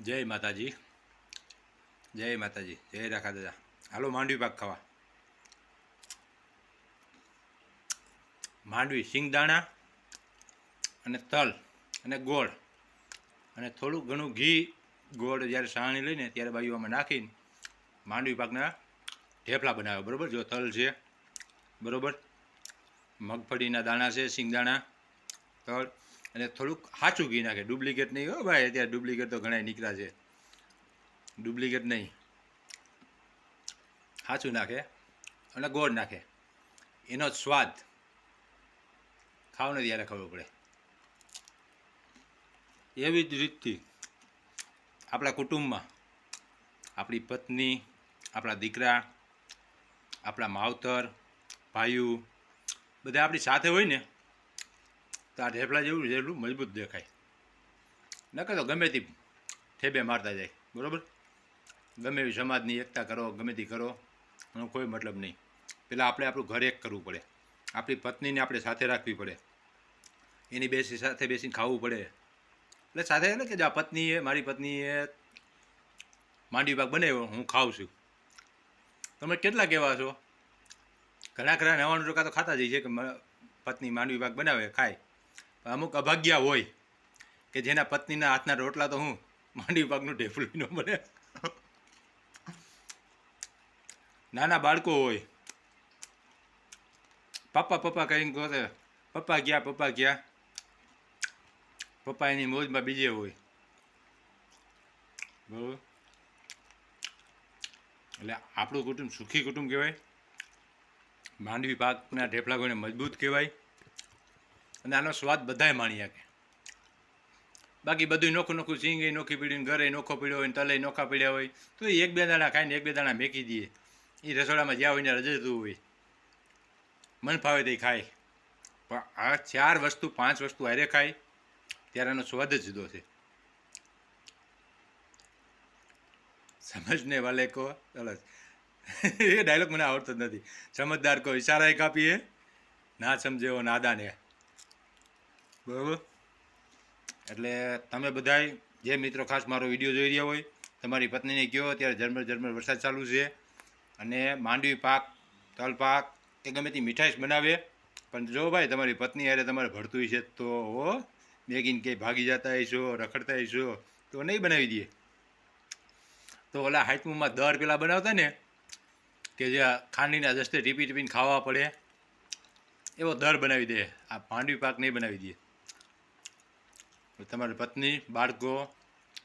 જય માતાજી. જય માતાજી. જય રાખા દાદા. હાલો, માંડવી પાક ખાવા. માંડવી સિંગદાણા અને તલ અને ગોળ અને થોડું ઘણું ઘી, ગોળ જ્યારે સાણી લઈને ત્યારે બાજુમાં નાખીને માંડવી પાકના ઢેફલા બનાવે. બરાબર? જો તલ છે, બરાબર? મગફળીના દાણા છે સિંગદાણા તલ અને થોડુંક સાચું ઘી નાખે. ડુપ્લિકેટ નહીં હો ભાઈ, અત્યારે ડુપ્લિકેટ તો ઘણા નીકળ્યા છે. ડુપ્લિકેટ નહીં. સાચું નાખે અને ગોળ નાખે. એનો સ્વાદ. ખાવને ત્યારે ખબર પડે. એવી જ રીતથી આપણા કુટુંબમાં આપણી પત્ની, આપણા દીકરા, આપણા માવતર, ભાઈઓ, બધા આપણી સાથે હોય ને તો આ ઢેફલા જેવું જેટલું મજબૂત દેખાય. નકર તો ગમે તે ઠેબે મારતા જાય, બરાબર? ગમે એવી સમાજની એકતા કરો, ગમે તે કરો, એનો કોઈ મતલબ નહીં. પહેલાં આપણે આપણું ઘર એક કરવું પડે. આપણી પત્નીને આપણે સાથે રાખવી પડે. એની બેસી સાથે બેસીને ખાવું પડે. એટલે સાથે એટલે કે જો આ પત્નીએ, મારી પત્નીએ માંડવી પાક બનાવ્યો, હું ખાઉં છું. તમે કેટલા કહેવા છો? ઘણા ઘણા નવાણું ટકા તો ખાતા જ છે કે પત્ની માંડવી પાક બનાવે, ખાય. અમુક અભાગ્યા હોય કે જેના પત્નીના હાથના રોટલા તો હું માંડવી પાકનું ઢેફલું ન બને નાના બાળકો હોય. પપ્પા પપ્પા કરીને કહે પપ્પા ગયા પપ્પા ગયા પપ્પા એની મોજમાં બીજે હોય. બરાબર? એટલે આપણું કુટુંબ સુખી કુટુંબ કહેવાય. માંડવી પાકના ઢેફલા કોઈને મજબૂત કહેવાય. અને આનો સ્વાદ બધાય માણી શકે. બાકી બધું નોખું નોખું સિંગે નોખી પીડ્યું ઘરે નોખો પીડ્યો હોય તલે નોખા પીડ્યા હોય, તો એ એક બે દાણા ખાઈને એક બે દાણા મેકી દઈએ. એ રસોડામાં જ્યાં હોય ને રજતું હોય. મન ફાવે તે ખાય. પણ આ ચાર વસ્તુ, પાંચ વસ્તુ હારે ખાય, ત્યારે એનો સ્વાદ જ જુદો છે. સમજને વાલે કો ચલો. એ ડાયલોગ મને આવડતો જ નથી. સમજદાર કો ઇશારા કાપીએ. ના સમજે એવો નાદાન. બરાબર? એટલે તમે બધાય, જે મિત્રો ખાસ મારો વીડિયો જોઈ રહ્યા હોય, તમારી પત્નીને કહો અત્યારે ઝરમર ઝરમર વરસાદ ચાલુ છે. અને માંડવી પાક, તલ પાક કે ગમે તે મીઠાઈશ બનાવે. પણ જો ભાઈ, તમારી પત્ની હારે તમારે ભળતું છે તો ઓ મેગીને કંઈ ભાગી જતા હશો, રખડતા હશો, તો નહીં બનાવી દઈએ. તો ઓલા હાઈટમૂમાં દર પેલા બનાવતા ને, કે જે ખાંડીના દસ્તે ટીપી ટીપીને ખાવા પડે, એવો દર બનાવી દે. આ માંડવી પાક નહીં બનાવી દે તમારી પત્ની, બાળકો,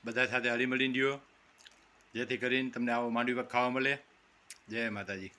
બધા સાથે હળીમળી જેથી કરીને તમને આવો માંડવી પાક ખાવા મળે. જય માતાજી.